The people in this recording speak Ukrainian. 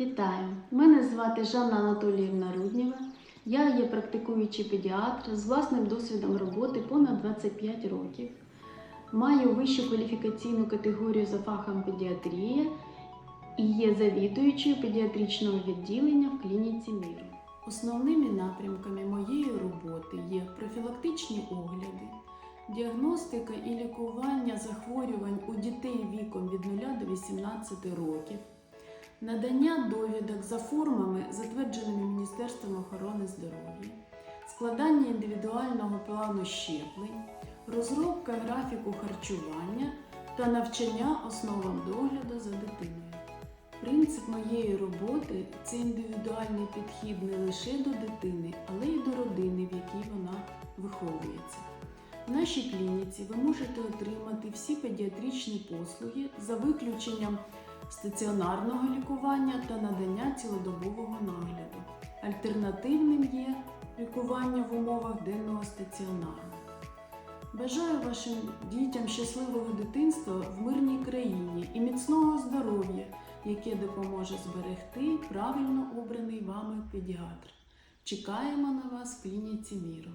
Вітаю! Мене звати Жанна Анатоліївна Руднєва. Я є практикуючий педіатр з власним досвідом роботи понад 25 років. Маю вищу кваліфікаційну категорію за фахом педіатрія і є завідуючою педіатричного відділення в клініці Міру. Основними напрямками моєї роботи є профілактичні огляди, діагностика і лікування захворювань у дітей віком від 0 до 18 років, надання довідок за формами, затвердженими Міністерством охорони здоров'я, складання індивідуального плану щеплень, розробка графіку харчування та навчання основам догляду за дитиною. Принцип моєї роботи це індивідуальний підхід не лише до дитини, але й до родини, в якій вона виховується. В нашій клініці ви можете отримати всі педіатричні послуги за виключенням стаціонарного лікування та надання цілодобового нагляду. Альтернативним є лікування в умовах денного стаціонару. Бажаю вашим дітям щасливого дитинства в мирній країні і міцного здоров'я, яке допоможе зберегти правильно обраний вами педіатр. Чекаємо на вас в клініці міру.